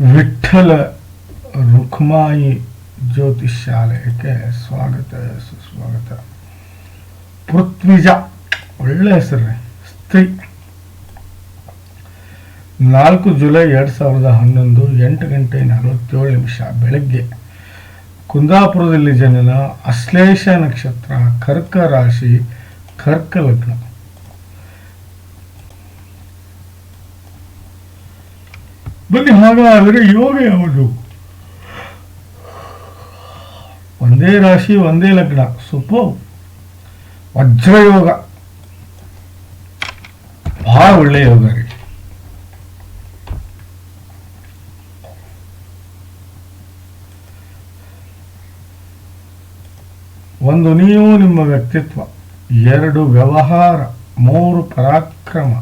ವಿಠ್ಠಲ ರುಕ್ಮಾಯಿ ಜ್ಯೋತಿಷ್ಯಾಲಯಕ್ಕೆ ಸ್ವಾಗತ, ಸುಸ್ವಾಗತ. ಪೃಥ್ವಿಜ, ಒಳ್ಳೆ ಹೆಸರು ಸ್ತ್ರೀ. ನಾಲ್ಕು ಜುಲೈ ಎರಡು ಸಾವಿರದ ಹನ್ನೊಂದು, ಎಂಟು ಗಂಟೆ ನಲವತ್ತೇಳು ನಿಮಿಷ ಬೆಳಗ್ಗೆ. ಕುಂದಾಪುರದಲ್ಲಿ ಜನನ ಅಶ್ಲೇಷ ನಕ್ಷತ್ರ ಕರ್ಕ ರಾಶಿ, ಕರ್ಕ ಲಗ್ನ. ಬನ್ನಿ, ಹಾಗಾದರೆ ಯೋಗ ಯಾವುದು? ಒಂದೇ ರಾಶಿ, ಒಂದೇ ಲಗ್ನ. ಸುಪೋ ವಜ್ರಯೋಗ. ಬಹಳ ಒಳ್ಳೆಯ ಯೋಗ ರೀ. ಒಂದು ನೀವು ನಿಮ್ಮ ವ್ಯಕ್ತಿತ್ವ, ಎರಡು ವ್ಯವಹಾರ, ಮೂರು ಪರಾಕ್ರಮ,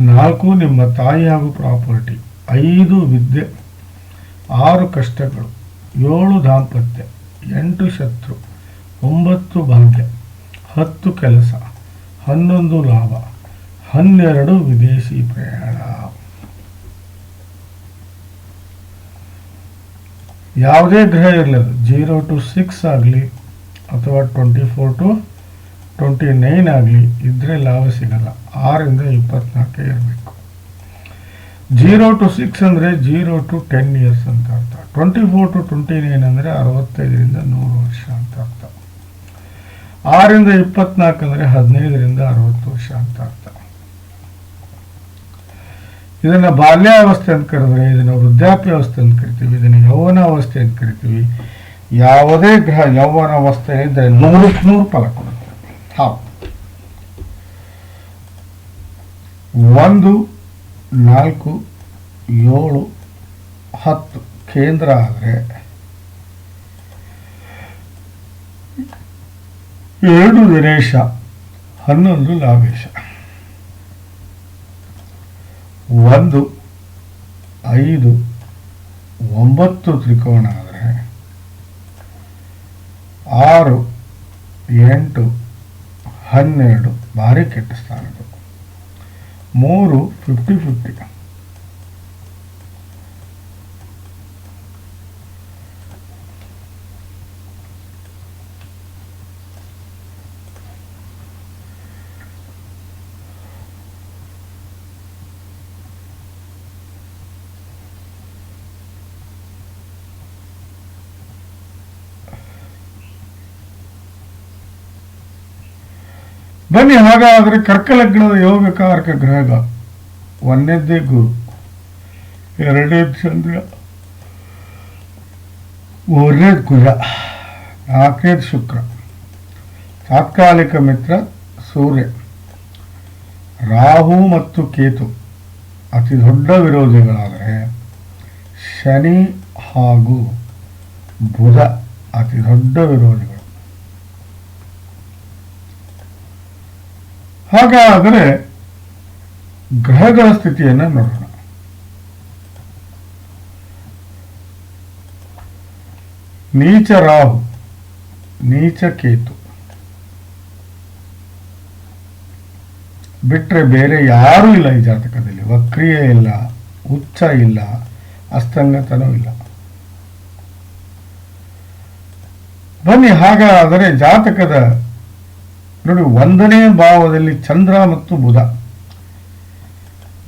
ನಾಲ್ಕು ನಿಮ್ಮ ತಾಯಿ ಹಾಗೂ ಪ್ರಾಪರ್ಟಿ ಐದು ವಿದ್ಯೆ, ಆರು ಕಷ್ಟಗಳು, ಏಳು ದಾಂಪತ್ಯ, ಎಂಟು ಶತ್ರು, ಒಂಬತ್ತು ಭಾಗ್ಯ, ಹತ್ತು ಕೆಲಸ, ಹನ್ನೊಂದು ಲಾಭ, ಹನ್ನೆರಡು ವಿದೇಶಿ ಪ್ರಯಾಣ. ಯಾವುದೇ ಗ್ರಹ ಇರಲಿ ಅದು ಜೀರೋ ಟು ಸಿಕ್ಸ್ ಆಗಲಿ ಅಥವಾ twenty four to twenty nine ಆಗಲಿ ಇದ್ರೆ ಲಾಭ ಸಿಗಲ್ಲ. ಆರರಿಂದ ಇಪ್ಪತ್ನಾಲ್ಕೇ ಇರಬೇಕು. ಜೀರೋ ಟು ಸಿಕ್ಸ್ ಅಂದರೆ ಜೀರೋ ಟು ಟೆನ್ ಇಯರ್ಸ್ ಅಂತ ಅರ್ಥ. Twenty four to twenty nine ಅಂದರೆ ಅರವತ್ತೈದರಿಂದ ನೂರು ವರ್ಷ ಅಂತ ಅರ್ಥ. ಆರಿಂದ ಇಪ್ಪತ್ನಾಲ್ಕು ಅಂದರೆ ಹದಿನೈದರಿಂದ ಅರವತ್ತು ವರ್ಷ ಅಂತ ಅರ್ಥ. ಇದನ್ನ ಬಾಲ್ಯಾವಸ್ಥೆ ಅಂತ ಕರೆದ್ರೆ ಇದನ್ನ ವೃದ್ಧಾಪ್ಯಾವಸ್ಥೆ ಅಂತ ಕರಿತೀವಿ, ಇದನ್ನ ಯೌವನಾವಸ್ಥೆ ಅಂತ ಕರಿತೀವಿ. ಯಾವುದೇ ಗ್ರಹ ಯೌವನಾವಸ್ಥೆ ಇದ್ದರೆ ನೂರಕ್ಕೆ ನೂರು ಫಲ ಕೊಡುತ್ತೆ. ಹೌದು. ಒಂದು ನಾಲ್ಕು, ಏಳು, ಹತ್ತು ಕೇಂದ್ರ ಆದರೆ ಎರಡು ದಿನೇಶ ಹನ್ನೊಂದು ಲಾಭೇಶ. ಒಂದು, ಐದು, ಒಂಬತ್ತು ತ್ರಿಕೋಣ ಆದರೆ ಆರು, ಎಂಟು, ಹನ್ನೆರಡು ಭಾರಿ ಕೆಟ್ಟ ಸ್ಥಾನಗಳು. ಮೂರು ಫಿಫ್ಟಿ ಫಿಫ್ಟಿ ಬನ್ನಿ, ಹಾಗಾದರೆ ಕರ್ಕಲಗ್ನದ ಯೋಗಕಾರಕ ಗ್ರಹ ಒಂದೇದ್ದೇ ಗುರು ಎರಡನೇದು ಚಂದ್ರ, ಮೂರನೇದು ಕುಜ ನಾಲ್ಕನೇದು ಶುಕ್ರ. ತಾತ್ಕಾಲಿಕ ಮಿತ್ರ ಸೂರ್ಯ. ರಾಹು ಮತ್ತು ಕೇತು ಅತಿ ದೊಡ್ಡ ವಿರೋಧಿಗಳಾದರೆ ಶನಿ ಹಾಗೂ ಬುಧ ಅತಿ ದೊಡ್ಡ ವಿರೋಧಿಗಳು. ಹಾಗಾದರೆ ಗ್ರಹಗಳ ಸ್ಥಿತಿಯನ್ನು ನೋಡೋಣ. ನೀಚ ರಾಹು, ನೀಚ ಕೇತು. ಬಿಟ್ರೆ ಬೇರೆ ಯಾರೂ ಇಲ್ಲ ಈ ಜಾತಕದಲ್ಲಿ. ವಕ್ರಿಯ ಇಲ್ಲ ಉಚ್ಚ ಇಲ್ಲ, ಅಸ್ತಂಗತನೂ ಇಲ್ಲ. ಬನ್ನಿ, ಹಾಗಾದರೆ ಜಾತಕದ ನೋಡಿ, ಒಂದನೇ ಭಾವದಲ್ಲಿ ಚಂದ್ರ ಮತ್ತು ಬುಧ.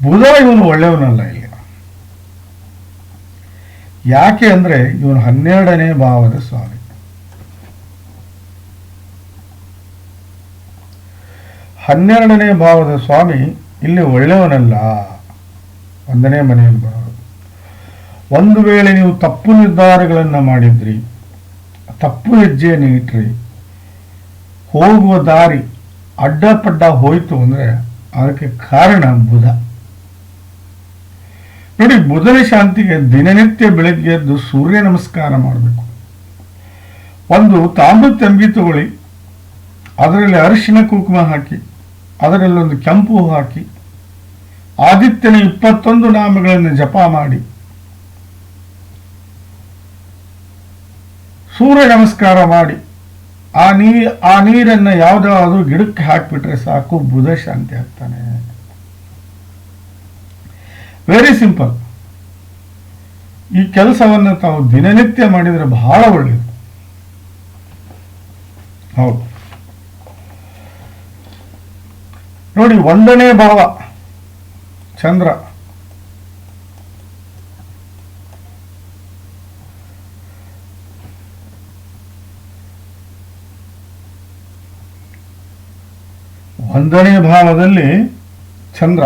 ಬುಧ ಇವನು ಒಳ್ಳೆಯವನಲ್ಲ ಇಲ್ಲಿ. ಯಾಕೆ ಅಂದ್ರೆ ಇವನು ಹನ್ನೆರಡನೇ ಭಾವದ ಸ್ವಾಮಿ. ಹನ್ನೆರಡನೇ ಭಾವದ ಸ್ವಾಮಿ ಇಲ್ಲಿ ಒಳ್ಳೆಯವನಲ್ಲ. ಒಂದನೇ ಮನೆಯಲ್ಲಿ ಬರೋದು ಒಂದು ವೇಳೆ ನೀವು ತಪ್ಪು ನಿರ್ಧಾರಗಳನ್ನು ಮಾಡಿದ್ರಿ, ತಪ್ಪು ಹೆಜ್ಜೆಯನ್ನು ಇಟ್ರಿ ಹೋಗುವ ದಾರಿ ಅಡ್ಡಪಡ್ಡ ಹೋಯಿತು ಅಂದ್ರೆ ಅದಕ್ಕೆ ಕಾರಣ ಬುಧ. ನೋಡಿ, ಬುಧನ ಶಾಂತಿಗೆ ದಿನನಿತ್ಯ ಬೆಳಗ್ಗೆ ಎದ್ದು ಸೂರ್ಯ ನಮಸ್ಕಾರ ಮಾಡಬೇಕು. ಒಂದು ತಾಮ್ರದ ತಂಬಿ ತಗೊಳ್ಳಿ, ಅದರಲ್ಲಿ ಅರಿಶಿನ ಕುಂಕುಮ ಹಾಕಿ, ಅದರಲ್ಲಿ ಒಂದು ಕೆಂಪು ಹಾಕಿ, ಆದಿತ್ಯನ ಇಪ್ಪತ್ತೊಂದು ನಾಮಗಳನ್ನು ಜಪ ಮಾಡಿ, ಸೂರ್ಯ ನಮಸ್ಕಾರ ಮಾಡಿ ಆ ನೀ, ಆ ನೀರನ್ನ ಯಾವುದಾದ್ರೂ ಗಿಡಕ್ಕೆ ಹಾಕಿಬಿಟ್ರೆ ಸಾಕು, ಬುಧ ಶಾಂತಿ ಆಗ್ತಾನೆ. ವೆರಿ ಸಿಂಪಲ್ ಈ ಕೆಲಸವನ್ನು ತಾವು ದಿನನಿತ್ಯ ಮಾಡಿದರೆ ಬಹಳ ಒಳ್ಳೆಯದು ಹೌದು. ನೋಡಿ, ಒಂದನೇ ಭಾವ, ಚಂದ್ರ. ಒಂದನೇ ಭಾವದಲ್ಲಿ ಚಂದ್ರ,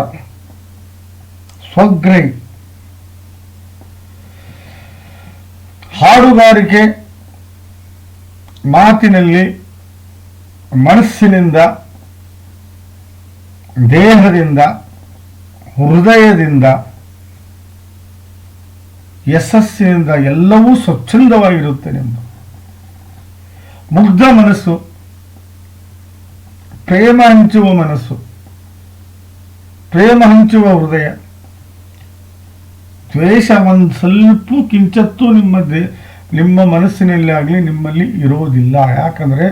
ಸ್ವಗ್ರಹಿ. ಹಾಡುಗಾರಿಕೆ ಮಾತಿನಲ್ಲಿ, ಮನಸ್ಸಿನಿಂದ, ದೇಹದಿಂದ, ಹೃದಯದಿಂದ, ಯಶಸ್ಸಿನಿಂದ ಎಲ್ಲವೂ ಸ್ವಚ್ಛಂದವಾಗಿರುತ್ತೆ ನಿಮ್ಮ ಮುಗ್ಧ ಮನಸ್ಸು ಪ್ರೇಮ ಹಂಚುವ ಮನಸ್ಸು. ಪ್ರೇಮ ಹಂಚುವ ಹೃದಯ. ದ್ವೇಷ ಒಂದು ಸ್ವಲ್ಪ ಕಿಂಚತ್ತೂ ನಿಮ್ಮ ನಿಮ್ಮ ಮನಸ್ಸಿನಲ್ಲಿ ಆಗಲಿ ನಿಮ್ಮಲ್ಲಿ ಇರೋದಿಲ್ಲ. ಯಾಕಂದ್ರೆ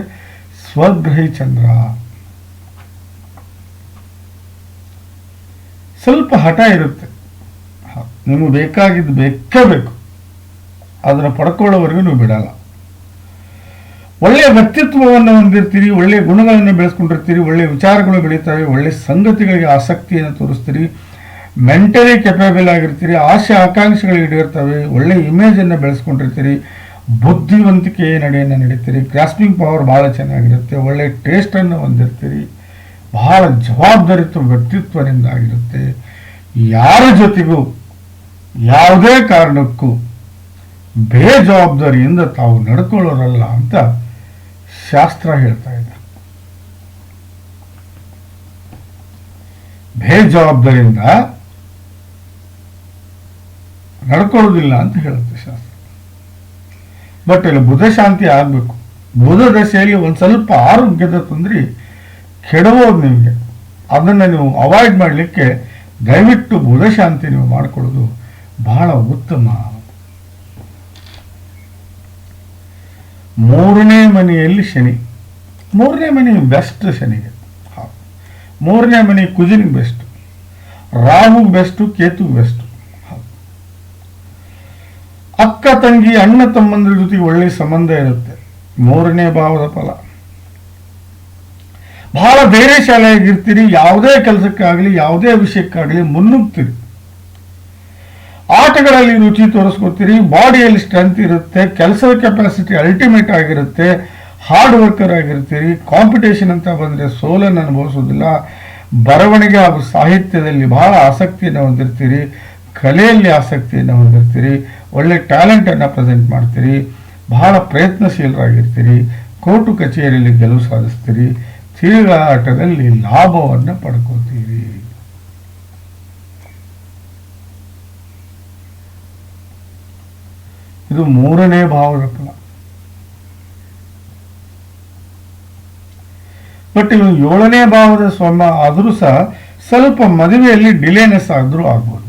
ಸ್ವಗ್ರಹಿ ಚಂದ್ರ. ಸ್ವಲ್ಪ ಹಠ ಇರುತ್ತೆ. ನಿಮಗೆ ಬೇಕಾಗಿದ್ದು ಬೇಕೇ ಬೇಕು ಅದನ್ನು ಪಡ್ಕೊಳ್ಳೋವರೆಗೂ ನೀವು ಬಿಡಲ್ಲ. ಒಳ್ಳೆಯ ವ್ಯಕ್ತಿತ್ವವನ್ನು ಹೊಂದಿರ್ತೀರಿ ಒಳ್ಳೆಯ ಗುಣಗಳನ್ನು ಬೆಳೆಸ್ಕೊಂಡಿರ್ತೀರಿ ಒಳ್ಳೆಯ ವಿಚಾರಗಳು ಬೆಳೀತವೆ ಒಳ್ಳೆಯ ಸಂಗತಿಗಳಿಗೆ ಆಸಕ್ತಿಯನ್ನು ತೋರಿಸ್ತೀರಿ, ಮೆಂಟಲಿ ಕೆಪೇಬಲ್ ಆಗಿರ್ತೀರಿ, ಆಸೆ ಆಕಾಂಕ್ಷೆಗಳು ಈಡೇರ್ತವೆ ಒಳ್ಳೆಯ ಇಮೇಜನ್ನು ಬೆಳೆಸ್ಕೊಂಡಿರ್ತೀರಿ, ಬುದ್ಧಿವಂತಿಕೆ ನಡೆಯನ್ನು ನಡೀತೀರಿ ಗ್ರಾಸ್ಪಿಂಗ್ ಪವರ್ ಭಾಳ ಚೆನ್ನಾಗಿರುತ್ತೆ ಒಳ್ಳೆಯ ಟೇಸ್ಟನ್ನು ಹೊಂದಿರ್ತೀರಿ, ಬಹಳ ಜವಾಬ್ದಾರಿತ ವ್ಯಕ್ತಿತ್ವದಿಂದ ಆಗಿರುತ್ತೆ. ಯಾರ ಜೊತೆಗೂ, ಯಾವುದೇ ಕಾರಣಕ್ಕೂ ಬೇಜವಾಬ್ದಾರಿಯಿಂದ ತಾವು ನಡ್ಕೊಳ್ಳೋರಲ್ಲ ಅಂತ ಶಾಸ್ತ್ರ ಹೇಳ್ತಾ ಇದೆ ಬೇಜವಾಬ್ದಾರಿಯಿಂದ ನಡ್ಕೊಳ್ಳೋದಿಲ್ಲ ಅಂತ ಹೇಳುತ್ತೆ ಶಾಸ್ತ್ರ. ಬಟ್ ಇಲ್ಲಿ ಬುಧ ಶಾಂತಿ ಆಗಬೇಕು. ಬುಧ ದಶೆಯಲ್ಲಿ ಒಂದು ಸ್ವಲ್ಪ ಆರೋಗ್ಯದ ತೊಂದರೆ ಕೆಡಬೋದು ನಿಮಗೆ. ಅದನ್ನು ನೀವು ಅವಾಯ್ಡ್ ಮಾಡಲಿಕ್ಕೆ ದಯವಿಟ್ಟು ಬುಧ ಶಾಂತಿ ನೀವು ಮಾಡಿಕೊಳ್ಳೋದು ಬಹಳ ಉತ್ತಮ ಮೂರನೇ ಮನೆಯಲ್ಲಿ ಶನಿ. ಮೂರನೇ ಮನೆ ಬೆಸ್ಟ್ ಶನಿಗೆ. ಮೂರನೇ ಮನೆ ಕುಜಿನಿಗೆ ಬೆಸ್ಟ್ ರಾಹುಗೆ ಬೆಸ್ಟ್ ಕೇತುಗೆ ಬೆಸ್ಟ್ ಅಕ್ಕ, ತಂಗಿ, ಅಣ್ಣ, ತಮ್ಮಂದ್ರ ಜೊತೆಗೆ ಒಳ್ಳೆ ಸಂಬಂಧ ಇರುತ್ತೆ. ಮೂರನೇ ಭಾವದ ಫಲ. ಬಹಳ ಧೈರ್ಯಶಾಲಿಯಾಗಿರ್ತೀರಿ ಯಾವುದೇ ಕೆಲಸಕ್ಕಾಗಲಿ, ಯಾವುದೇ ವಿಷಯಕ್ಕಾಗಲಿ ಮುನ್ನುಗ್ತೀರಿ. ಆಟಗಳಲ್ಲಿ ರುಚಿ ತೋರಿಸ್ಕೊತೀರಿ, ಬಾಡಿಯಲ್ಲಿ ಸ್ಟ್ರೆಂತ್ ಇರುತ್ತೆ, ಕೆಲಸದ ಕೆಪಾಸಿಟಿ ಅಲ್ಟಿಮೇಟ್ ಆಗಿರುತ್ತೆ ಹಾರ್ಡ್ ವರ್ಕರ್ ಆಗಿರ್ತೀರಿ ಕಾಂಪಿಟೇಷನ್ ಅಂತ ಬಂದರೆ ಸೋಲನ್ನು ಅನುಭವಿಸೋದಿಲ್ಲ. ಬರವಣಿಗೆ ಹಾಗೂ ಸಾಹಿತ್ಯದಲ್ಲಿ ಬಹಳ ಆಸಕ್ತಿಯನ್ನು ಹೊಂದಿರ್ತೀರಿ, ಕಲೆಯಲ್ಲಿ ಆಸಕ್ತಿಯನ್ನು ಹೊಂದಿರ್ತೀರಿ, ಒಳ್ಳೆ ಟ್ಯಾಲೆಂಟನ್ನು ಪ್ರೆಸೆಂಟ್ ಮಾಡ್ತೀರಿ, ಬಹಳ ಪ್ರಯತ್ನಶೀಲರಾಗಿರ್ತೀರಿ ಕೋರ್ಟು ಕಚೇರಿಯಲ್ಲಿ ಗೆಲುವು ಸಾಧಿಸ್ತೀರಿ ತಿರುಗಾಟದಲ್ಲಿ ಲಾಭವನ್ನು ಪಡ್ಕೋತೀರಿ. ಇದು ಮೂರನೇ ಭಾವದ ಫಲ. ಬಟ್ ಇವು ಏಳನೇ ಭಾವದ ಸ್ವಮ ಆದರೂ ಸಹ ಸ್ವಲ್ಪ ಮದುವೆಯಲ್ಲಿ ಡಿಲೇನೆಸ್ ಆದರೂ ಆಗ್ಬೋದು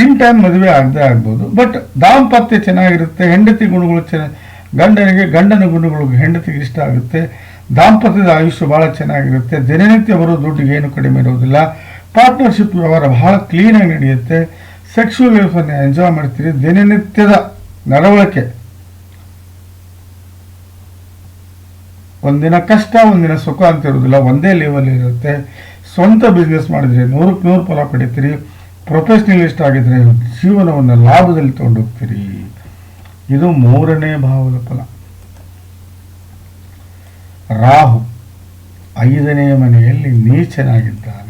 ಇನ್ ಟೈಮ್ ಮದುವೆ ಆಗದೆ ಆಗ್ಬೋದು. ಬಟ್ ದಾಂಪತ್ಯ ಚೆನ್ನಾಗಿರುತ್ತೆ, ಹೆಂಡತಿ ಗುಣಗಳು ಚೆನ್ನ, ಗಂಡನಿಗೆ, ಗಂಡನ ಗುಣಗಳು ಹೆಂಡತಿಗೆ ಇಷ್ಟ ಆಗುತ್ತೆ. ದಾಂಪತ್ಯದ ಆಯುಷ್ಯ ಬಹಳ ಚೆನ್ನಾಗಿರುತ್ತೆ. ದಿನನಿತ್ಯ ಬರೋ ದುಡ್ಡಿಗೆ ಏನು ಕಡಿಮೆ ಇರೋದಿಲ್ಲ. ಪಾರ್ಟ್ನರ್ಶಿಪ್ ವ್ಯವಹಾರ ಬಹಳ ಕ್ಲೀನಾಗಿ ನಡೆಯುತ್ತೆ. ಸೆಕ್ಸುವಲ್ ಲೈಫನ್ನು ಎಂಜಾಯ್ ಮಾಡ್ತೀರಿ, ದಿನನಿತ್ಯದ ನಡವಳಿಕೆ. ಒಂದಿನ ಕಷ್ಟ, ಒಂದಿನ ಸುಖ ಅಂತ ಇರೋದಿಲ್ಲ ಒಂದೇ ಲೆವೆಲ್ ಇರುತ್ತೆ. ಸ್ವಂತ ಬಿಸ್ನೆಸ್ ಮಾಡಿದ್ರೆ ನೂರಕ್ಕೆ ನೂರು ಫಲ ಪಡಿತೀರಿ. ಪ್ರೊಫೆಷ್ನಲಿಸ್ಟ್ ಆಗಿದ್ರೆ ಜೀವನವನ್ನು ಲಾಭದಲ್ಲಿ ತಗೊಂಡೋಗ್ತೀರಿ. ಇದು ಮೂರನೇ ಭಾವದ ಫಲ. ರಾಹು ಐದನೇ ಮನೆಯಲ್ಲಿ ನೀಚನಾಗಿದ್ದಾನೆ.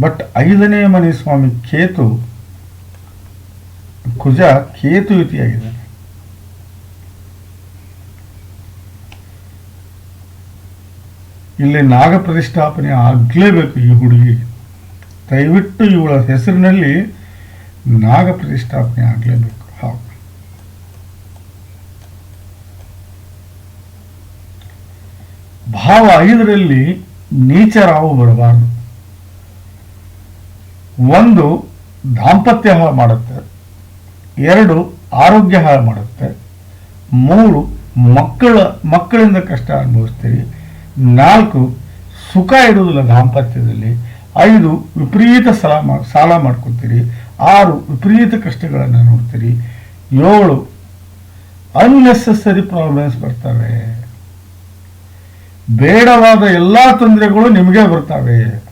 ಬಟ್ ಐದನೇ ಮನೆ ಸ್ವಾಮಿ ಕೇತು, ಕುಜ ಕೇತು ಯುತಿಯಾಗಿದ್ದಾನೆ ಇಲ್ಲಿ ನಾಗ ಪ್ರತಿಷ್ಠಾಪನೆ ಆಗಲೇಬೇಕು ಈ ಹುಡುಗಿ. ದಯವಿಟ್ಟು ಇವಳ ಹೆಸರಿನಲ್ಲಿ ನಾಗ ಪ್ರತಿಷ್ಠಾಪನೆ ಆಗಲೇಬೇಕು. ಹೌದು ಭಾವ ಐದರಲ್ಲಿ ನೀಚರಾವು ಬರಬಾರದು. ಒಂದು ದಾಂಪತ್ಯ ಹಾಳು ಮಾಡುತ್ತೆ, ಎರಡು ಆರೋಗ್ಯ ಹಾಳು ಮಾಡುತ್ತೆ, ಮೂರು ಮಕ್ಕಳ, ಮಕ್ಕಳಿಂದ ಕಷ್ಟ ಅನುಭವಿಸ್ತೀರಿ, ನಾಲ್ಕು ಸುಖ ಇರುವುದಿಲ್ಲ ದಾಂಪತ್ಯದಲ್ಲಿ, ಐದು ವಿಪರೀತ ಸಾಲ ಸಾಲ ಮಾಡ್ಕೊತೀರಿ, ಆರು ವಿಪರೀತ ಕಷ್ಟಗಳನ್ನು ನೋಡ್ತೀರಿ, ಏಳು ಅನ್ನೆಸೆಸರಿ ಪ್ರಾಬ್ಲಮ್ಸ್ ಬರ್ತವೆ. ಬೇಡವಾದ ಎಲ್ಲ ತೊಂದರೆಗಳು ನಿಮಗೆ ಬರ್ತವೆ.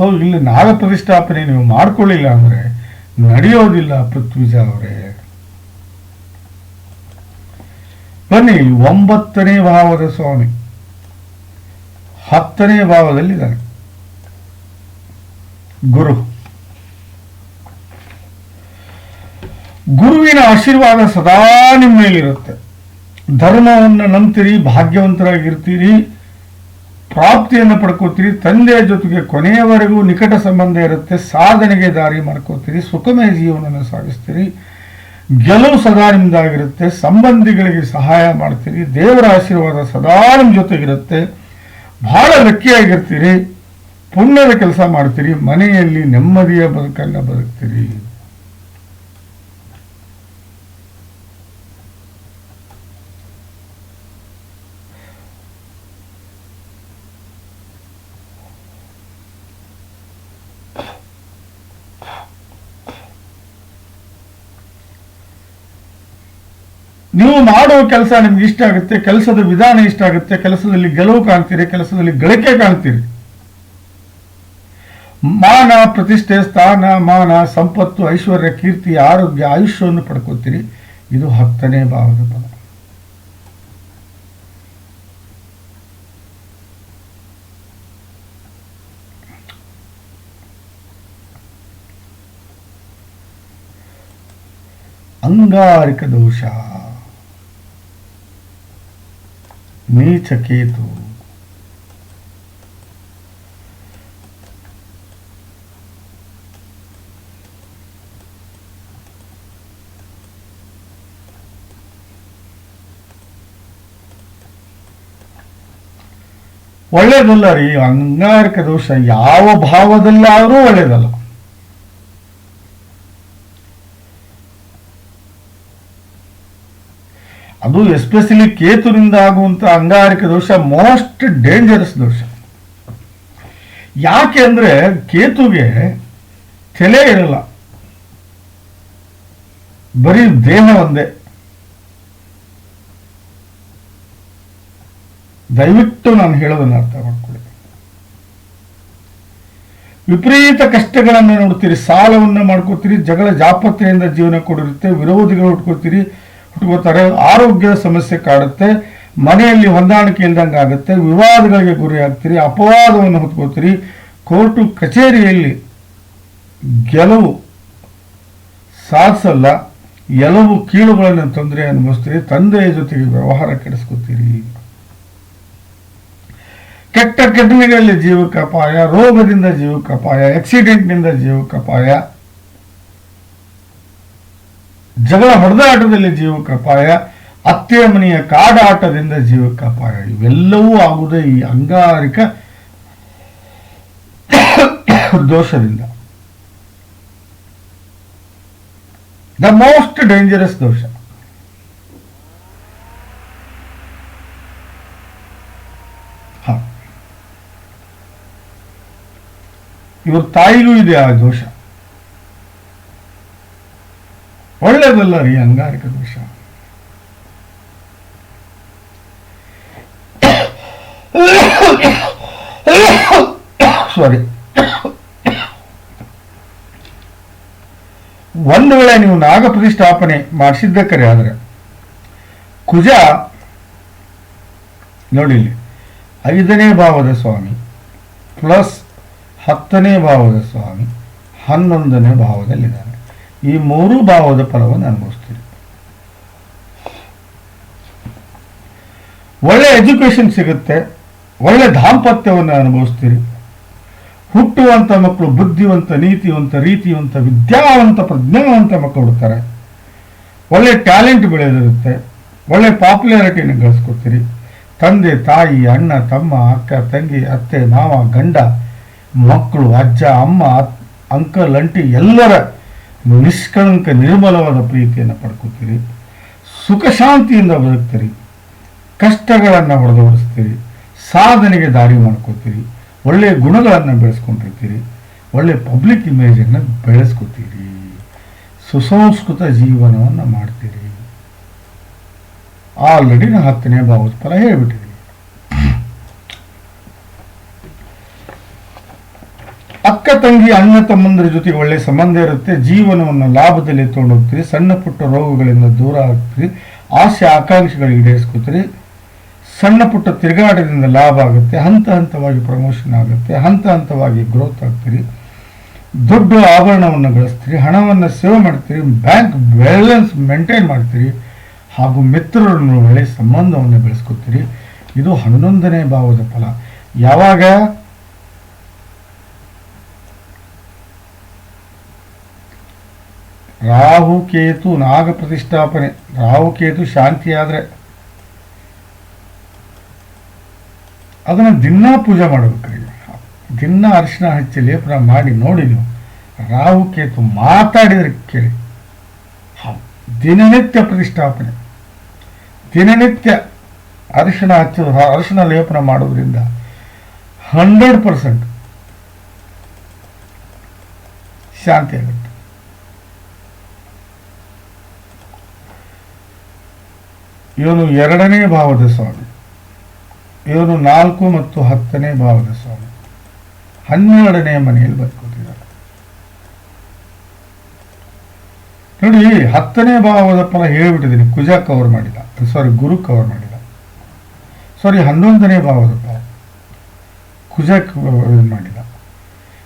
ಸೊ ಇಲ್ಲಿ, ನಾಗ ಪ್ರತಿಷ್ಠಾಪನೆ ನೀವು ಮಾಡ್ಕೊಳ್ಳಿಲ್ಲ ಅಂದ್ರೆ ನಡೆಯೋದಿಲ್ಲ ಪೃಥ್ವಿಜ ಅವರೇ. ಬನ್ನಿ, ಒಂಬತ್ತನೇ ಭಾವದ ಸ್ವಾಮಿ. ಹತ್ತನೇ ಭಾವದಲ್ಲಿದ್ದಾನೆ. ಗುರು. ಗುರುವಿನ ಆಶೀರ್ವಾದ ಸದಾ ನಿಮ್ಮ ಮೇಲಿರುತ್ತೆ. ಧರ್ಮವನ್ನು ನಂಬ್ತೀರಿ, ಭಾಗ್ಯವಂತರಾಗಿರ್ತೀರಿ ಪ್ರಾಪ್ತಿಯನ್ನು ಪಡ್ಕೋತೀರಿ, ತಂದೆಯ ಜೊತೆಗೆ ಕೊನೆಯವರೆಗೂ ನಿಕಟ ಸಂಬಂಧ ಇರುತ್ತೆ, ಸಾಧನೆಗೆ ದಾರಿ ಮಾಡ್ಕೋತೀರಿ, ಸುಖಮಯ ಜೀವನವನ್ನು ಸಾಗಿಸ್ತೀರಿ, ಗೆಲುವು ಸದಾ ನಿಮ್ದಾಗಿರುತ್ತೆ, ಸಂಬಂಧಿಗಳಿಗೆ ಸಹಾಯ ಮಾಡ್ತೀರಿ, ದೇವರ ಆಶೀರ್ವಾದ ಸದಾ ನಿಮ್ಮ ಜೊತೆಗಿರುತ್ತೆ, ಬಹಳ ಲಕ್ಕಿಯಾಗಿರ್ತೀರಿ, ಪುಣ್ಯದ ಕೆಲಸ ಮಾಡ್ತೀರಿ, ಮನೆಯಲ್ಲಿ ನೆಮ್ಮದಿಯ ಬದುಕನ್ನು ಬದುಕ್ತೀರಿ. ನೀವು ಮಾಡುವ ಕೆಲಸ ನಿಮ್ಗೆ ಇಷ್ಟ ಆಗುತ್ತೆ, ಕೆಲಸದ ವಿಧಾನ ಇಷ್ಟ ಆಗುತ್ತೆ, ಕೆಲಸದಲ್ಲಿ ಗೆಲುವು ಕಾಣ್ತೀರಿ, ಕೆಲಸದಲ್ಲಿ ಗಳಿಕೆ ಕಾಣ್ತೀರಿ. ಮಾನ, ಪ್ರತಿಷ್ಠೆ, ಸ್ಥಾನ, ಮಾನ, ಸಂಪತ್ತು, ಐಶ್ವರ್ಯ, ಕೀರ್ತಿ, ಆರೋಗ್ಯ, ಆಯುಷ್ಯವನ್ನು ಪಡ್ಕೋತೀರಿ. ಇದು ಹತ್ತನೇ ಭಾವದ ಫಲ. ಅಂಗಾರಿಕ ದೋಷ. ನೀಚಕೇತು ಒಳ್ಳೇದಲ್ಲ ರೀ ಅಂಗಾರಿಕ ದೋಷ ಯಾವ ಭಾವದಲ್ಲಾದರೂ ಒಳ್ಳೇದಲ್ಲ. ಅದು ಎಸ್ಪೆಷಲಿ ಕೇತುವಿನಿಂದ ಆಗುವಂತ ಅಂಗಾರಿಕ ದೋಷ, ಮೋಸ್ಟ್ ಡೇಂಜರಸ್ ದೋಷ. ಯಾಕೆ ಅಂದ್ರೆ ಕೇತುಗೆ ತಲೆ ಇರಲ್ಲ. ಬರೀ ದೇಹ ಒಂದೇ. ದಯವಿಟ್ಟು ನಾನು ಹೇಳೋದನ್ನು ಅರ್ಥ ಮಾಡ್ಕೊಳ್ಳಿ. ವಿಪರೀತ ಕಷ್ಟಗಳನ್ನು ನೋಡ್ತೀರಿ, ಸಾಲವನ್ನು ಮಾಡ್ಕೋತೀರಿ, ಜಗಳ ಜಾಪತ್ರೆಯಿಂದ ಜೀವನ ಕೊಡಿರುತ್ತೆ, ವಿರೋಧಿಗಳು ಹುಟ್ಕೋತೀರಿ ಹುಟ್ಕೋತಾರೆ ಆರೋಗ್ಯದ ಸಮಸ್ಯೆ ಕಾಡುತ್ತೆ, ಮನೆಯಲ್ಲಿ ಹೊಂದಾಣಿಕೆ ಇಲ್ದಂಗೆ ಆಗುತ್ತೆ, ವಿವಾದಗಳಿಗೆ ಗುರಿ ಆಗ್ತೀರಿ, ಅಪವಾದವನ್ನು ಹೊತ್ಕೋತೀರಿ, ಕೋರ್ಟು ಕಚೇರಿಯಲ್ಲಿ ಗೆಲುವು ಸಾಧಿಸಲ್ಲ, ಎಲ್ಲವೂ ಕೀಳುಗಳನ್ನು ತೊಂದರೆ ಅನುಭವಿಸ್ತೀರಿ, ತಂದೆಯ ಜೊತೆಗೆ ವ್ಯವಹಾರ ಕೆಡಿಸ್ಕೋತೀರಿ. ಕೆಟ್ಟ ಘಟನೆಗಳಲ್ಲಿ ಜೀವಕ್ಕೆ ಅಪಾಯ, ರೋಗದಿಂದ ಜೀವಕ್ಕೆ ಅಪಾಯ ಆಕ್ಸಿಡೆಂಟ್ನಿಂದ ಜೀವಕ್ಕೆ ಅಪಾಯ. ಜಗಳ ಹೊಡೆದಾಟದಲ್ಲಿ ಜೀವಕ್ಕ ಅಪಾಯ ಅತ್ತೆಯ ಮನೆಯ ಕಾಡಾಟದಿಂದ ಜೀವಕ್ಕೆ ಅಪಾಯ. ಇವೆಲ್ಲವೂ ಆಗುವುದೇ ಈ ಅಂಗಾರಿಕ ದೋಷದಿಂದ. ದ ಮೋಸ್ಟ್ ಡೇಂಜರಸ್ ದೋಷ. ಇವ್ರ ತಾಯಿಗೂ ಇದೆ ಆ ದೋಷ. ಒಳ್ಳೇದಲ್ಲ ರೀ ಅಂಗಾರಿಕ ದೋಷ? ಸಾರಿ ಒಂದು ವೇಳೆ ನೀವು ನಾಗ ಪ್ರತಿಷ್ಠಾಪನೆ ಮಾಡಿಸಿದ್ದಕ್ಕರೆ ಆದರೆ, ಕುಜ, ನೋಡಿ ಐದನೇ ಭಾವದ ಸ್ವಾಮಿ ಪ್ಲಸ್ ಹತ್ತನೇ ಭಾವದ ಸ್ವಾಮಿ ಹನ್ನೊಂದನೇ ಭಾವದಲ್ಲಿದ್ದಾನೆ. ಈ ಮೂರು ಭಾವದ ಫಲವನ್ನು ಅನುಭವಿಸ್ತೀರಿ. ಒಳ್ಳೆ ಎಜುಕೇಶನ್ ಸಿಗುತ್ತೆ, ಒಳ್ಳೆ ದಾಂಪತ್ಯವನ್ನು ಅನುಭವಿಸ್ತೀರಿ. ಹುಟ್ಟುವಂತ ಮಕ್ಕಳು, ಬುದ್ಧಿವಂತ, ನೀತಿವಂತ, ರೀತಿವಂತ, ವಿದ್ಯಾವಂತ, ಪ್ರಜ್ಞಾವಂತ ಮಕ್ಕಳು ಹುಡ್ತಾರೆ. ಒಳ್ಳೆ ಟ್ಯಾಲೆಂಟ್ ಬೆಳೆದಿರುತ್ತೆ, ಒಳ್ಳೆ ಪಾಪ್ಯುಲಾರಿಟಿಯನ್ನು ಗಳಿಸ್ಕೊತೀರಿ ತಂದೆ, ತಾಯಿ, ಅಣ್ಣ, ತಮ್ಮ, ಅಕ್ಕ, ತಂಗಿ, ಅತ್ತೆ, ಮಾವ, ಗಂಡ, ಮಕ್ಕಳು, ಅಜ್ಜ, ಅಮ್ಮ ಅಂಕಲ್ ಅಂಟಿ ಎಲ್ಲರ ನಿಷ್ಕಳಂಕ ನಿರ್ಮಲವಾದ ಪ್ರೀತಿಯನ್ನು ಪಡ್ಕೋತೀರಿ. ಸುಖ ಶಾಂತಿಯಿಂದ ಬದುಕ್ತೀರಿ. ಕಷ್ಟಗಳನ್ನು ಹೊಡೆದೋಡಿಸ್ತೀರಿ ಸಾಧನೆಗೆ ದಾರಿ ಮಾಡ್ಕೋತೀರಿ. ಒಳ್ಳೆಯ ಗುಣಗಳನ್ನು ಬೆಳೆಸ್ಕೊಂಡಿರ್ತೀರಿ. ಒಳ್ಳೆಯ ಪಬ್ಲಿಕ್ ಇಮೇಜನ್ನು ಬೆಳೆಸ್ಕೋತೀರಿ. ಸುಸಂಸ್ಕೃತ ಜೀವನವನ್ನು ಮಾಡ್ತೀರಿ. ಆಲ್ರೆಡಿ ನಾನು ಹತ್ತನೇ ಭಾವದ ಹೇಳ್ಬಿಟ್ಟಿದ್ದೀನಿ ತಂಗಿ ಅಣ್ಣ ತಮ್ಮಂದರ ಜೊತೆಗೆ ಒಳ್ಳೆ ಸಂಬಂಧ ಇರುತ್ತೆ, ಜೀವನವನ್ನು ಲಾಭದಲ್ಲಿ ತೊಗೊಂಡೋಗ್ತೀರಿ ಸಣ್ಣ ಪುಟ್ಟ ರೋಗಗಳಿಂದ ದೂರ ಆಗ್ತೀರಿ, ಆಸೆ ಆಕಾಂಕ್ಷೆಗಳು ಈಡೇರಿಸ್ಕೋತೀರಿ ಸಣ್ಣ ಪುಟ್ಟ ತಿರುಗಾಟದಿಂದ ಲಾಭ ಆಗುತ್ತೆ, ಹಂತ ಹಂತವಾಗಿ ಪ್ರಮೋಷನ್ ಆಗುತ್ತೆ, ಹಂತ ಹಂತವಾಗಿ ಗ್ರೋತ್ ಆಗ್ತೀರಿ, ದೊಡ್ಡ ಆಭರಣವನ್ನು ಗಳಿಸ್ತೀರಿ, ಹಣವನ್ನು ಸೇವ್ ಮಾಡ್ತೀರಿ ಬ್ಯಾಂಕ್ ಬ್ಯಾಲೆನ್ಸ್ ಮೇಂಟೈನ್ ಮಾಡ್ತೀರಿ, ಹಾಗೂ ಮಿತ್ರರನ್ನು ಒಳ್ಳೆಯ ಸಂಬಂಧವನ್ನು ಬೆಳೆಸ್ಕೊತೀರಿ. ಇದು ಹನ್ನೊಂದನೇ ಭಾವದ ಫಲ. ಯಾವಾಗ? ರಾಹು ಕೇತು ನಾಗ ಪ್ರತಿಷ್ಠಾಪನೆ ರಾಹು ಕೇತು ಶಾಂತಿ ಆದರೆ ಅದನ್ನು ದಿನ ಪೂಜೆ ಮಾಡಬೇಕು ದಿನ ಅರಿಶಿನ, ಹಚ್ಚಿ, ಲೇಪನ ಮಾಡಿ, ನೋಡಿ ನೀವು. ರಾಹು ಕೇತು ಮಾತಾಡಿದರೆ ಕೇಳಿ. ದಿನನಿತ್ಯ ಪ್ರತಿಷ್ಠಾಪನೆ. ದಿನನಿತ್ಯ ಅರಿಶಿನ ಹಚ್ಚೋದು ಅರಿಶಿನ, ಲೇಪನ ಮಾಡೋದ್ರಿಂದ ಹಂಡ್ರೆಡ್ ಪರ್ಸೆಂಟ್ ಶಾಂತಿ ಆಗುತ್ತೆ. ಇವನು ಎರಡನೇ ಭಾವದ ಸ್ವಾಮಿ. ಇವನು ನಾಲ್ಕು ಮತ್ತು ಹತ್ತನೇ ಭಾವದ ಸ್ವಾಮಿ. ಹನ್ನೆರಡನೇ ಮನೆಯಲ್ಲಿ ಬರ್ಕೋತಿದ್ದಾರೆ ನೋಡಿ ಹತ್ತನೇ ಭಾವದ ಫಲ ಹೇಳ್ಬಿಟ್ಟಿದ್ದೀನಿ. ಕುಜ ಕವರ್ ಮಾಡಿಲ್ಲ ಸಾರಿ ಗುರು ಕವರ್ ಮಾಡಿಲ್ಲ ಸಾರಿ ಹನ್ನೊಂದನೇ ಭಾವದ ಫಲ. ಕುಜ ಮಾಡಿಲ್ಲ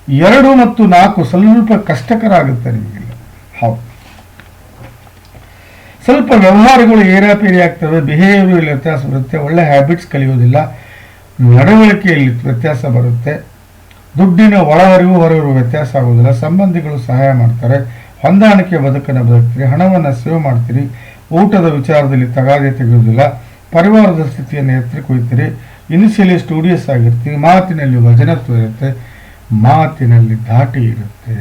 ಎರಡು ಮತ್ತು ನಾಲ್ಕು ಸ್ವಲ್ಪ ಕಷ್ಟಕರ ಆಗುತ್ತೆ ನಿಮಗೆಲ್ಲ. ಹೌದು. ಸ್ವಲ್ಪ ವ್ಯವಹಾರಗಳು ಏರಾಪೇರಿ ಆಗ್ತವೆ ಬಿಹೇವಿಯರ್ ವ್ಯತ್ಯಾಸ ಬರುತ್ತೆ, ಒಳ್ಳೆ ಹ್ಯಾಬಿಟ್ಸ್ ಕಲಿಯೋದಿಲ್ಲ ನಡವಳಿಕೆಯಲ್ಲಿ ವ್ಯತ್ಯಾಸ ಬರುತ್ತೆ, ದುಡ್ಡಿನ ಒಳಹರಿವು ಹೊರಹರಿವು ವ್ಯತ್ಯಾಸ ಆಗೋದಿಲ್ಲ ಸಂಬಂಧಿಗಳು ಸಹಾಯ ಮಾಡ್ತಾರೆ, ಹೊಂದಾಣಿಕೆ ಬದುಕನ್ನು ಬದುಕ್ತೀರಿ, ಹಣವನ್ನು ಸೇವ್ ಮಾಡ್ತೀರಿ, ಊಟದ ವಿಚಾರದಲ್ಲಿ ತಗಾದೆ ತೆಗೆಯುವುದಿಲ್ಲ, ಪರಿವಾರದ ಸ್ಥಿತಿಯನ್ನು ಎತ್ತರಕ್ಕೆ ಕುಯ್ತೀರಿ ಇನಿಷಿಯಲಿ ಸ್ಟೂಡಿಯಸ್ ಆಗಿರ್ತೀವಿ ಮಾತಿನಲ್ಲಿ ವಜನತ್ವ ಇರುತ್ತೆ, ಮಾತಿನಲ್ಲಿ ದಾಟಿ ಇರುತ್ತೆ.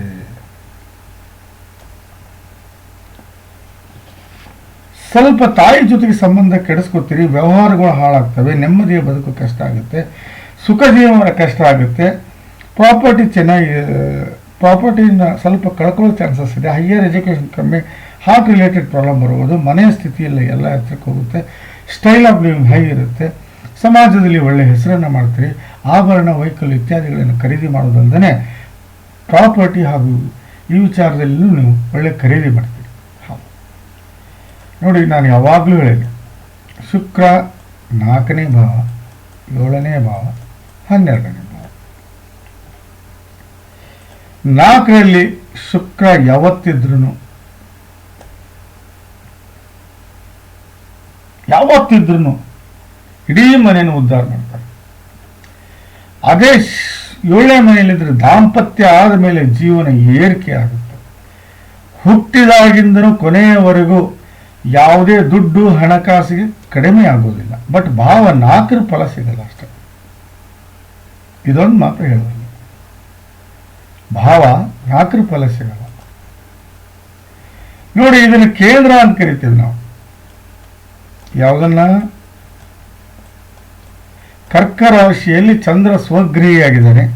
ಸ್ವಲ್ಪ ತಾಯಿ ಜೊತೆಗೆ ಸಂಬಂಧ ಕೆಡಿಸ್ಕೊತೀರಿ, ವ್ಯವಹಾರಗಳು ಹಾಳಾಗ್ತವೆ, ನೆಮ್ಮದಿಯ ಬದುಕು ಕಷ್ಟ ಆಗುತ್ತೆ, ಸುಖ ಜೀವನ ಕಷ್ಟ ಆಗುತ್ತೆ ಪ್ರಾಪರ್ಟಿ ಚೆನ್ನಾಗಿ ಪ್ರಾಪರ್ಟಿನ ಸ್ವಲ್ಪ ಕಳ್ಕೊಳ್ಳೋ ಚಾನ್ಸಸ್ ಇದೆ ಹೈಯರ್ ಎಜುಕೇಷನ್ ಕಮ್ಮಿ ಹಾರ್ಟ್ ರಿಲೇಟೆಡ್ ಪ್ರಾಬ್ಲಮ್ ಬರ್ಬೋದು ಮನೆಯ ಸ್ಥಿತಿಯಲ್ಲಿ ಎಲ್ಲ ಹತ್ರಕ್ಕೆ ಹೋಗುತ್ತೆ ಸ್ಟೈಲ್ ಆಫ್ ಲಿವಿಂಗ್ ಹೈ ಇರುತ್ತೆ, ಸಮಾಜದಲ್ಲಿ ಒಳ್ಳೆಯ ಹೆಸರನ್ನು ಮಾಡ್ತೀರಿ, ಆಭರಣ ವೈಕಲ್ ಇತ್ಯಾದಿಗಳನ್ನು ಖರೀದಿ ಮಾಡೋದಲ್ಲದೆ ಪ್ರಾಪರ್ಟಿ ಹಾಗೂ ಈ ವಿಚಾರದಲ್ಲೂ ನೀವು ಒಳ್ಳೆ ಖರೀದಿ ಮಾಡ್ತೀರಿ. ನೋಡಿ, ನಾನು ಯಾವಾಗಲೂ ಹೇಳಿದೆ ಶುಕ್ರ ನಾಲ್ಕನೇ ಭಾವ, ಏಳನೇ ಭಾವ, ಹನ್ನೆರಡನೇ ಭಾವ. ನಾಲ್ಕರಲ್ಲಿ ಶುಕ್ರ ಯಾವತ್ತಿದ್ರು ಯಾವತ್ತಿದ್ರೂ ಇಡೀ ಮನೆಯನ್ನು ಉದ್ಧಾರ ಮಾಡ್ತಾರೆ. ಅದೇ ಏಳನೇ ಮನೆಯಲ್ಲಿದ್ದರೆ ದಾಂಪತ್ಯ ಆದ ಮೇಲೆ ಜೀವನ ಏರಿಕೆ ಆಗುತ್ತೆ. ಹುಟ್ಟಿದಾಗಿಂದನೂ ಕೊನೆಯವರೆಗೂ ಯಾವುದೇ ದುಡ್ಡು ಹಣಕಾಸಿಗೆ ಕಡಿಮೆ ಆಗೋದಿಲ್ಲ. ಬಟ್ ಭಾವ ನಾಲ್ಕರ ಫಲ ಸಿಗಲ್ಲ ಅಷ್ಟೆ. ಇದೊಂದು ಮಾತ್ರ ಹೇಳೋದು. ಭಾವ ನಾಲ್ಕರ ಫಲ ಸಿಗಲ್ಲ. ನೋಡಿ, ಇದನ್ನು ಕೇಂದ್ರ ಅಂತ ಕರಿತೀವಿ ನಾವು. ಯಾವುದನ್ನ? ಕರ್ಕ ರಾಶಿಯಲ್ಲಿ ಚಂದ್ರ ಸ್ವಗೃಹಿಯಾಗಿದ್ದಾನೆ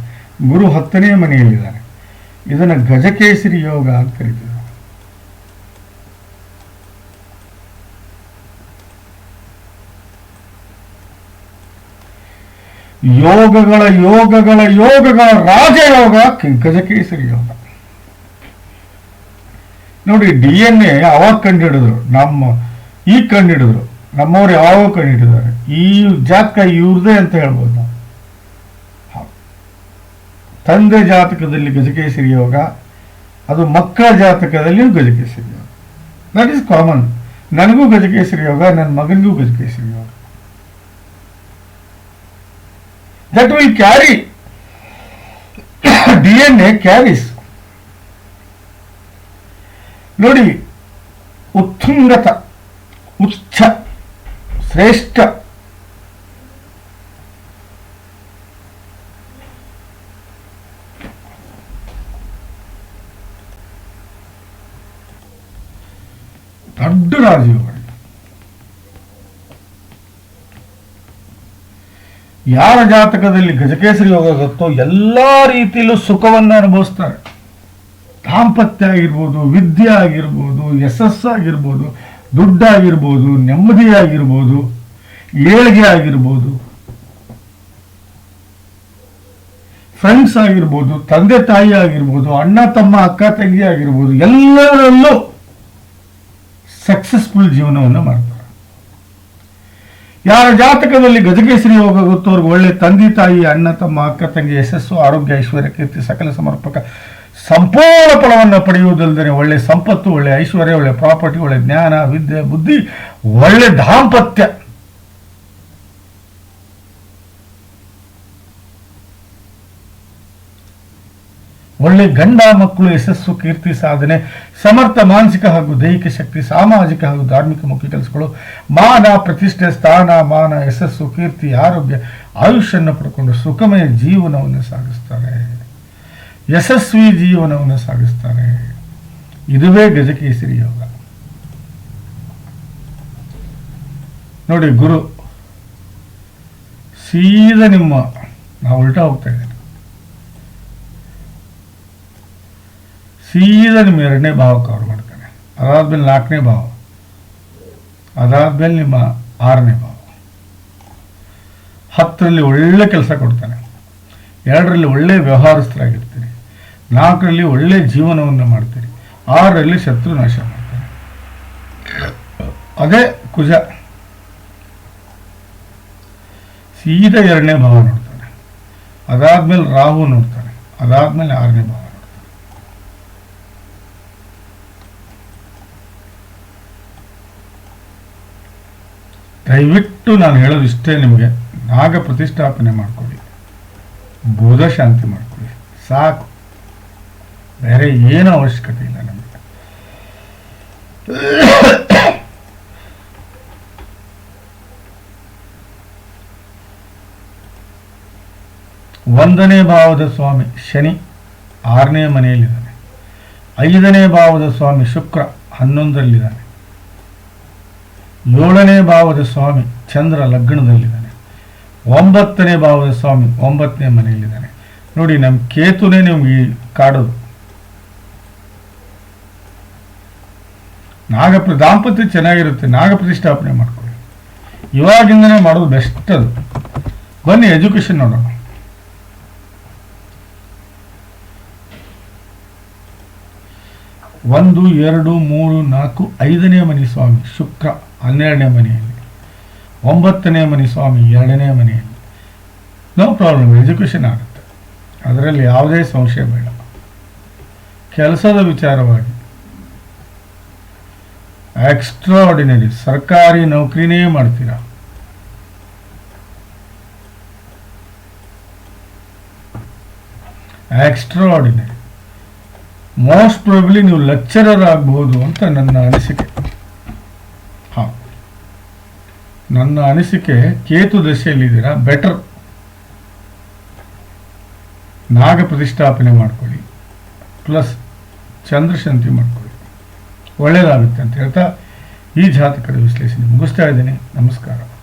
ಗುರು ಹತ್ತನೇ ಮನೆಯಲ್ಲಿದ್ದಾನೆ. ಇದನ್ನು ಗಜಕೇಸರಿ ಯೋಗ ಅಂತ ಕರಿತೀವಿ ನಾವು. ಯೋಗಗಳ ಯೋಗಗಳ ಯೋಗಗಳ ರಾಜಯೋಗ ಗಜಕೇಸರಿ ಯೋಗ. ನೋಡಿ ಡಿ ಎನ್ ಎ ಅವಾಗ ಕಂಡುಹಿಡಿದ್ರು ನಮ್ಮ ಈಗ ಕಂಡುಹಿಡಿದ್ರು ನಮ್ಮವ್ರು ಯಾವಾಗ ಕಂಡುಹಿಡಿದಾರೆ ಈ ಜಾತಕ ಇವ್ರದೇ ಅಂತ ಹೇಳ್ಬೋದು ನಾವು. ತಂದೆ ಜಾತಕದಲ್ಲಿ ಗಜಕೇಸರಿ ಯೋಗ, ಅದು ಮಕ್ಕಳ ಜಾತಕದಲ್ಲಿಯೂ ಗಜಕೇಸರಿ ಯೋಗ. ದಟ್ ಈಸ್ ಕಾಮನ್ ನನಗೂ ಗಜಕೇಸರಿ ಯೋಗ, ನನ್ನ ಮಗನಿಗೂ ಗಜಕೇಸರಿ ಯೋಗ. that will carry DNA carries ನೋಡಿ ಉತ್ತುಂಗತ ಉಚ್ಚ ಶ್ರೇಷ್ಠ ದೊಡ್ಡ ರಾಜಯೋಗ ಯಾರ ಜಾತಕದಲ್ಲಿ ಗಜಕೇಸರಿ ಯೋಗ ಗೊತ್ತೋ ಎಲ್ಲ ರೀತಿಯಲ್ಲೂ ಸುಖವನ್ನು ಅನುಭವಿಸ್ತಾರೆ. ದಾಂಪತ್ಯ ಆಗಿರ್ಬೋದು, ವಿದ್ಯೆ ಆಗಿರ್ಬೋದು, ಯಶಸ್ಸಾಗಿರ್ಬೋದು, ದುಡ್ಡಾಗಿರ್ಬೋದು ನೆಮ್ಮದಿ ಆಗಿರ್ಬೋದು ಏಳಿಗೆ ಆಗಿರ್ಬೋದು ಫ್ರೆಂಡ್ಸ್ ಆಗಿರ್ಬೋದು, ತಂದೆ ತಾಯಿ ಆಗಿರ್ಬೋದು, ಅಣ್ಣ, ತಮ್ಮ, ಅಕ್ಕ, ತಂಗಿ ಆಗಿರ್ಬೋದು, ಎಲ್ಲರಲ್ಲೂ ಸಕ್ಸಸ್ಫುಲ್ ಜೀವನವನ್ನು ಮಾಡ್ತಾರೆ. ಯಾರ ಜಾತಕದಲ್ಲಿ ಗಜಕೇಸರಿ ಯೋಗ ಗೊತ್ತವ್ರಿಗೆ ಒಳ್ಳೆ ತಂದೆ ತಾಯಿ, ಅಣ್ಣ, ತಮ್ಮ, ಅಕ್ಕ, ತಂಗಿ, ಯಶಸ್ಸು, ಆರೋಗ್ಯ, ಐಶ್ವರ್ಯ, ಕೀರ್ತಿ, ಸಕಲ ಸಮರ್ಪಕ ಸಂಪೂರ್ಣ ಫಲವನ್ನು ಪಡೆಯುವುದಲ್ಲದೆ ಒಳ್ಳೆ ಸಂಪತ್ತು, ಒಳ್ಳೆ ಐಶ್ವರ್ಯ, ಒಳ್ಳೆ ಪ್ರಾಪರ್ಟಿ, ಒಳ್ಳೆ ಜ್ಞಾನ, ವಿದ್ಯೆ, ಬುದ್ಧಿ, ಒಳ್ಳೆ ದಾಂಪತ್ಯ. ಒಳ್ಳೆ ಗಂಡ ಮಕ್ಕಳು ಯಶಸ್ಸು, ಕೀರ್ತಿ, ಸಾಧನೆ, ಸಮರ್ಥ, ಮಾನಸಿಕ ಹಾಗೂ ದೈಹಿಕ ಶಕ್ತಿ, ಸಾಮಾಜಿಕ ಹಾಗೂ ಧಾರ್ಮಿಕ ಮುಖ್ಯ ಕೆಲಸಗಳು ಮಾನ, ಪ್ರತಿಷ್ಠೆ, ಸ್ಥಾನ, ಮಾನ, ಯಶಸ್ಸು, ಕೀರ್ತಿ, ಆರೋಗ್ಯ, ಆಯುಷ್ಯನ್ನು ಪಡ್ಕೊಂಡು ಸುಖಮಯ ಜೀವನವನ್ನು ಸಾಗಿಸ್ತಾರೆ. ಯಶಸ್ವಿ ಜೀವನವನ್ನು ಸಾಗಿಸ್ತಾರೆ. ಇದುವೇ ಗಜಕೇಸರಿ ಯೋಗ. ನೋಡಿ ಗುರು, ಸೀದಾ ನಿಮ್ಮ ನಾವು ಉಲ್ಟಾ ಹೋಗ್ತೇವೆ ಸೀದಾ ನಿಮ್ಮ ಎರಡನೇ ಭಾವ ಕವರ್ ಮಾಡ್ತಾನೆ ಅದಾದ್ಮೇಲೆ ನಾಲ್ಕನೇ ಭಾವ. ಅದಾದ್ಮೇಲೆ ನಿಮ್ಮ ಆರನೇ ಭಾವ. ಹತ್ತರಲ್ಲಿ ಒಳ್ಳೆ ಕೆಲಸ ಕೊಡ್ತಾನೆ ಎರಡರಲ್ಲಿ ಒಳ್ಳೆ ವ್ಯವಹಾರಸ್ಥರಾಗಿರ್ತೀರಿ. ನಾಲ್ಕರಲ್ಲಿ ಒಳ್ಳೆ ಜೀವನವನ್ನು ಮಾಡ್ತೀರಿ. ಆರರಲ್ಲಿ ಶತ್ರು ನಾಶ ಮಾಡ್ತಾರೆ. ಅದೇ ಕುಜ. ಸೀದಾ ಎರಡನೇ ಭಾವ ನೋಡ್ತಾನೆ ಅದಾದ್ಮೇಲೆ ರಾಹು ನೋಡ್ತಾನೆ ಅದಾದ್ಮೇಲೆ ಆರನೇ ಭಾವ ನೋಡ್ತಾನೆ ದಯವಿಟ್ಟು ನಾನು ಹೇಳೋದು ಇಷ್ಟೇ ನಿಮಗೆ. ನಾಗ ಪ್ರತಿಷ್ಠಾಪನೆ ಮಾಡ್ಕೊಳ್ಳಿ. ಬೋಧ ಶಾಂತಿ ಮಾಡ್ಕೊಳ್ಳಿ. ಸಾಕು. ಬೇರೆ ಏನೂ ಅವಶ್ಯಕತೆ ಇಲ್ಲ ನಮಗೆ. ಒಂದನೇ ಭಾವದ ಸ್ವಾಮಿ ಶನಿ ಆರನೇ ಮನೆಯಲ್ಲಿದ್ದಾನೆ. ಐದನೇ ಭಾವದ ಸ್ವಾಮಿ ಶುಕ್ರ ಹನ್ನೊಂದರಲ್ಲಿದ್ದಾನೆ. ಏಳನೇ ಭಾವದ ಸ್ವಾಮಿ ಚಂದ್ರ ಲಗ್ನದಲ್ಲಿದ್ದಾನೆ. ಒಂಬತ್ತನೇ ಭಾವದ ಸ್ವಾಮಿ ಒಂಬತ್ತನೇ ಮನೆಯಲ್ಲಿದ್ದಾನೆ. ನೋಡಿ ನಮ್ಮ ಕೇತುನೇ ನಿಮ್ಗೆ ಕಾಡೋದು. ನಾಗಪ್ರ ದಾಂಪತ್ಯ ಚೆನ್ನಾಗಿರುತ್ತೆ, ನಾಗ ಪ್ರತಿಷ್ಠಾಪನೆ ಮಾಡ್ಕೊಳ್ಳಿ. ಇವಾಗಿಂದನೇ ಮಾಡೋದು ಬೆಸ್ಟ್ ಅದು. ಬನ್ನಿ ಎಜುಕೇಶನ್ ನೋಡೋಣ. ಒಂದು, ಎರಡು, ಮೂರು, ನಾಲ್ಕು, ಐದನೇ ಮನೆ ಸ್ವಾಮಿ ಶುಕ್ರ. ಹನ್ನೆರಡನೇ ಮನೆಯಲ್ಲಿ, ಒಂಬತ್ತನೇ ಮನೆ ಸ್ವಾಮಿ, ಎರಡನೇ ಮನೆಯಲ್ಲಿ. ನೋ ಪ್ರಾಬ್ಲಮ್ ಎಜುಕೇಷನ್ ಆಗುತ್ತೆ. ಅದರಲ್ಲಿ ಯಾವುದೇ ಸಂಶಯ ಬೇಡ. ಕೆಲಸದ ವಿಚಾರವಾಗಿ ಎಕ್ಸ್ಟ್ರಾ ಆರ್ಡಿನರಿ ಸರ್ಕಾರಿ ನೌಕರಿನೇ ಮಾಡ್ತೀರಾ? ಎಕ್ಸ್ಟ್ರಾ ಆರ್ಡಿನರಿ ಮೋಸ್ಟ್ ಪ್ರಾಬ್ಲಿ ನೀವು ಲೆಕ್ಚರರ್ ಆಗಬಹುದು ಅಂತ ನನ್ನ ಅನಿಸಿಕೆ. ನನ್ನ ಅನಿಸಿಕೆ, ಕೇತು ದಶೆಯಲ್ಲಿದ್ದೀರಾ ಬೆಟರ್ ನಾಗ ಪ್ರತಿಷ್ಠಾಪನೆ ಮಾಡ್ಕೊಳ್ಳಿ. ಪ್ಲಸ್ ಚಂದ್ರಶಾಂತಿ ಮಾಡ್ಕೊಳ್ಳಿ. ಒಳ್ಳೆಯದಾಗುತ್ತೆ ಅಂತ ಹೇಳ್ತಾ ಈ ಜಾತಕದ ವಿಶ್ಲೇಷಣೆ ಮುಗಿಸ್ತಾ ಇದ್ದೀನಿ. ನಮಸ್ಕಾರ.